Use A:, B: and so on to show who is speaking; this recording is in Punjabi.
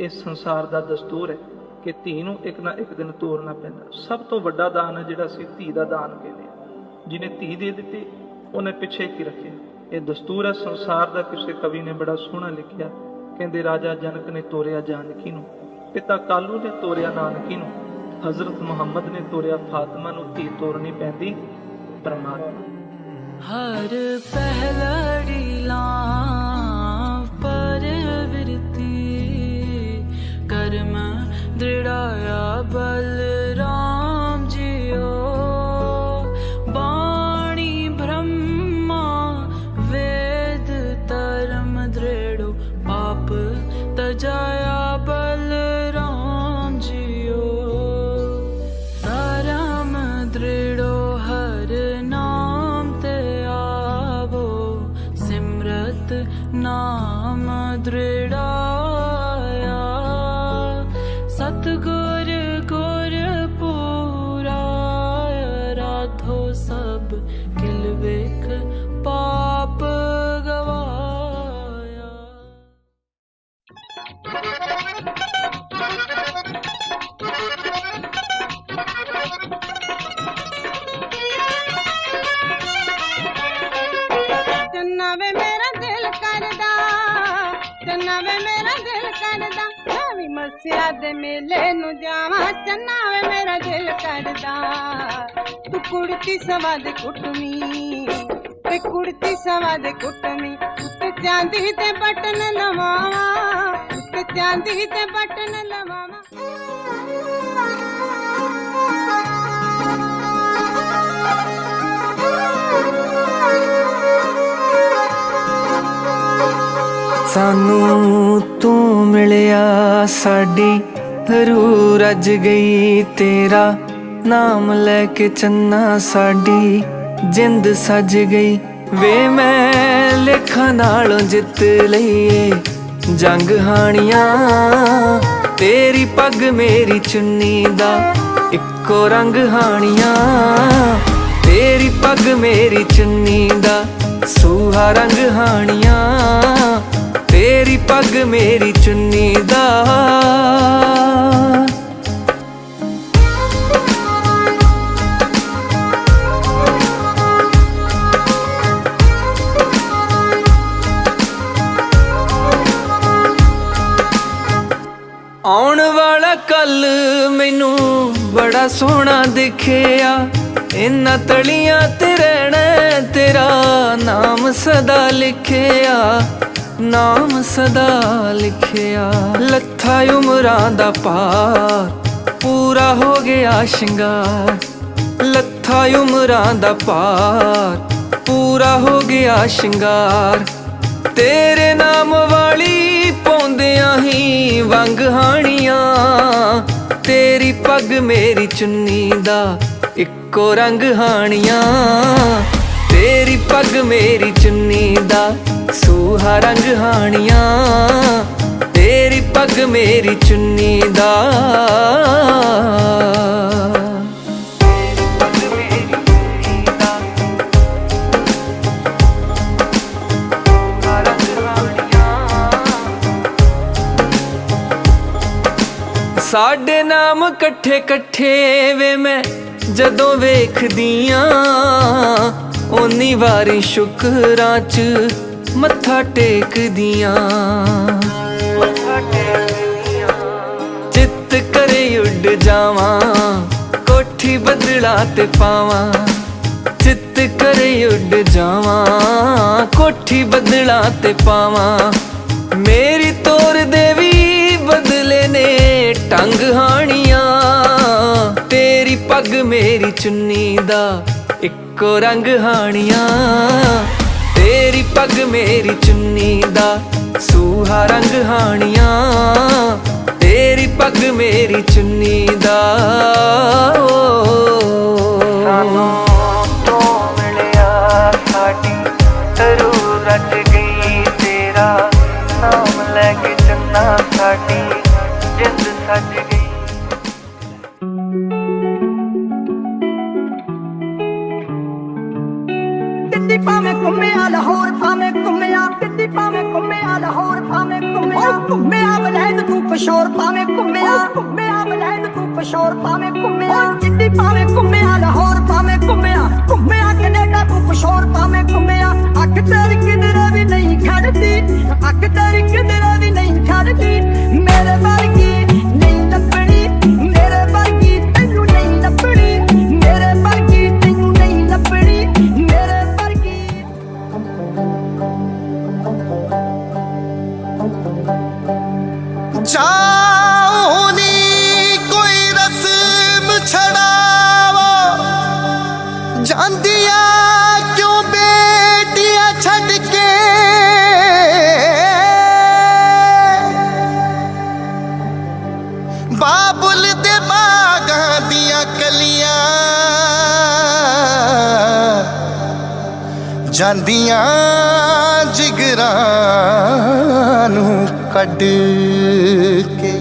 A: ਇਸ ਸੰਸਾਰ ਦਾ ਦਸਤੂਰ ਹੈ ਕਿ ਧੀ ਨੂੰ ਇੱਕ ਨਾ ਇੱਕ ਦਿਨ ਤੋਰਨਾ ਪੈਂਦਾ। ਸਭ ਤੋਂ ਵੱਡਾ ਦਾਨ ਹੈ ਜਿਹੜਾ ਅਸੀਂ ਧੀ ਦਾ ਦਾਨ ਕਹਿੰਦੇ ਜਿਹਨੇ ਧੀ ਦੇ ਦਿੱਤੀ, ਉਹਨੇ ਪਿੱਛੇ ਕੀ ਰੱਖਿਆ? ਇਹ ਦਸਤੂਰ ਹੈ। ਸੰਸਾਰ ਦਾ ਕਿਸੇ ਕਵੀ ਨੇ ਬੜਾ ਸੋਹਣਾ ਲਿਖਿਆ। ਕਹਿੰਦੇ, ਰਾਜਾ ਜਨਕ ਨੇ ਤੋਰਿਆ ਜਾਨਕੀ ਨੂੰ, ਪਿਤਾ ਕਾਲੂ ਨੇ ਤੋਰਿਆ ਨਾਨਕੀ ਨੂੰ, ਹਜ਼ਰਤ ਮੁਹੰਮਦ ਨੇ ਤੋਰਿਆ ਫਾਤਿਮਾ ਨੂੰ, ਧੀ ਤੋਰਨੀ ਪੈਂਦੀ ਪਰਮਾਤਮਾ
B: ਹਰ ਪਹਿਲੜੀ ਲਾਂ ਪਰ
C: नाम दृढा ਮੈਂ ਦੇ ਮੇਲੇ ਨੂੰ ਜਾਵਾਂ, ਚੰਨਾ ਵੇ ਮੇਰਾ ਦਿਲ ਕਰਦਾ। ਤੂੰ ਕੁੜਤੀ ਸਵਾ ਦੇ ਕੁੱਟਮੀ ਤੇ ਕੁੜਤੀ ਸਵਾ ਦੇ ਕੁੱਟਮੀ ਤੇ ਚਾਂਦੀ ਤੇ ਬਟਨ ਲਵਾਵਾਂ ਤੇ ਚਾਂਦੀ ਤੇ ਬਟਨ ਲਵਾਵਾਂ।
D: ਸਾਨੂੰ ਤੂੰ ਮਿਲਿਆ, ਸਾਡੀ ਰੂ ਰੱਜ ਗਈ। ਤੇਰਾ ਨਾਮ ਲੈ ਕੇ ਚੰਨਾ ਸਾਡੀ ਜਿੰਦ ਸੱਜ ਗਈ। ਵੇ ਮੈਂ ਲੇਖਾਂ ਨਾਲੋਂ ਜਿੱਤ ਲਈਏ, ਜੰਗ ਹਾਣੀਆਂ। ਤੇਰੀ ਪੱਗ ਮੇਰੀ ਚੁੰਨੀ ਦਾ ਇੱਕੋ ਰੰਗ ਹਾਣੀਆਂ। ਤੇਰੀ ਪੱਗ ਮੇਰੀ ਚੁੰਨੀ ਦਾ ਸੂਹਾ ਰੰਗ ਹਾਣੀਆਂ। ਤੇਰੀ ਪੱਗ ਮੇਰੀ ਚੁੰਨੀ ਦਾ। ਆਉਣ ਵਾਲਾ ਕੱਲ ਮੈਨੂੰ ਬੜਾ ਸੋਹਣਾ ਦਿਖਿਆ। ਇਨਾਂ ਤਲੀਆਂ ਤੇ ਰਹਿਣਾ ਤੇਰਾ ਨਾਮ ਸਦਾ ਲਿਖਿਆ। ਨਾਮ ਸਦਾ ਲਿਖਿਆ ਲੱਥਾ ਉਮਰਾਂ ਦਾ ਪਾਰ, ਪੂਰਾ ਹੋ ਗਿਆ ਸ਼ਿੰਗਾਰ। ਲੱਥਾ ਉਮਰਾਂ ਦਾ ਪਾਰ, ਪੂਰਾ ਹੋ ਗਿਆ ਸ਼ਿੰਗਾਰ। ਤੇਰੇ ਨਾਮ ਵਾਲੀ ਪਾਉਂਦਿਆਂ ਹੀ ਵੰਗ ਹਾਣੀਆਂ। ਤੇਰੀ ਪੱਗ ਮੇਰੀ ਚੁੰਨੀ ਦਾ ਇੱਕੋ ਰੰਗ ਹਾਣੀਆਂ। ਤੇਰੀ ਪੱਗ ਮੇਰੀ ਚੁੰਨੀ ਦਾ ਸੂਹਾ ਰੰਗ ਹਾਣੀਆਂ, ਤੇਰੀ ਪੱਗ ਮੇਰੀ ਚੁੰਨੀ ਦਾ। ਸਾਡੇ ਨਾਮ ਇਕੱਠੇ ਇਕੱਠੇ ਵੇ ਮੈਂ ਜਦੋਂ ਵੇਖਦੀਆਂ ਓਨੀ ਵਾਰੀ ਸ਼ੁਕਰਾਂ ਚ ਮੱਥਾ ਟੇਕਦੀਆਂ। ਮੱਥਾ ਟੇਕਦੀਆਂ ਚਿੱਤ ਕਰੇ ਉੱਡ ਜਾਵਾਂ, ਕੋਠੀ ਬਦਲਾ ਤੇ ਪਾਵਾਂ। ਚਿੱਤ ਕਰੇ ਉੱਡ ਜਾਵਾਂ, ਕੋਠੀ ਬਦਲਾ ਤੇ ਪਾਵਾਂ। ਮੇਰੀ ਤੋਰ ਦੇਵੀ ਬਦਲੇ ਨੇ ਟੰਗ ਹਾਣੀਆਂ। ਤੇਰੀ ਪੱਗ ਮੇਰੀ ਚੁੰਨੀ ਦਾ ਇੱਕੋ ਰੰਗ ਹਾਣੀਆਂ। ਤੇਰੀ ਪੱਗ ਮੇਰੀ ਚੁੰਨੀ ਦਾ ਸੂਹਾ ਰੰਗ ਹਾਣੀਆਂ। ਤੇਰੀ ਪੱਗ ਮੇਰੀ ਚੁੰਨੀ ਦਾ ਸਾਨੂੰ ਤੋਂ ਮਿਲਿਆ ਸਾਡੀ ਰੂ ਰੱਜ ਗਈ ਤੇਰਾ। ਨਾਮ ਲੈ ਕੇ ਚੰਨਾ ਸਾਡੀ, ਜਿੰਦ ਸੱਜ
E: ਘੁੰਮਿਆ ਲਾਹੌਰ ਭਾਵੇਂ ਘੁੰਮਿਆ ਕਿੱਡੀ ਭਾਵੇਂ ਘੁੰਮਿਆ ਲਾਹੌਰ ਭਾਵੇਂ ਘੁੰਮਿਆ। ਘੁੰਮਿਆ। ਬਲੈਦ ਤੂੰ ਪਸ਼ੌਰ ਭਾਵੇਂ ਘੁੰਮਿਆ। ਘੁੰਮਿਆ। ਬਲੈਦ ਤੂੰ ਪਸ਼ੌਰ ਭਾਵੇਂ ਘੁੰਮਿਆ। ਕਿੱਡੀ ਭਾਵੇਂ ਘੁੰਮਿਆ ਲਾਹੌਰ ਭਾਵੇਂ ਘੁੰਮਿਆ। ਘੁੰਮਿਆ ਕੈਨੇਡਾ ਤੂੰ ਪਸ਼ੌਰ ਭਾਵੇਂ ਘੁੰਮਿਆ। ਅੱਖ ਤੇਰੀ ਕਿਧਰੇ ਵੀ ਨਹੀਂ ਖੜਦੀ। ਅੱਖ
F: ਜਾਉਨੀ ਕੋਈ ਰਸਮ ਛੜਾਵੋ ਜਾਂਦੀਆਂ ਜਾਂਦੀਆਂ ਜਿਗਰਾਂ ਨੂੰ ਕੱਢ ਕੇ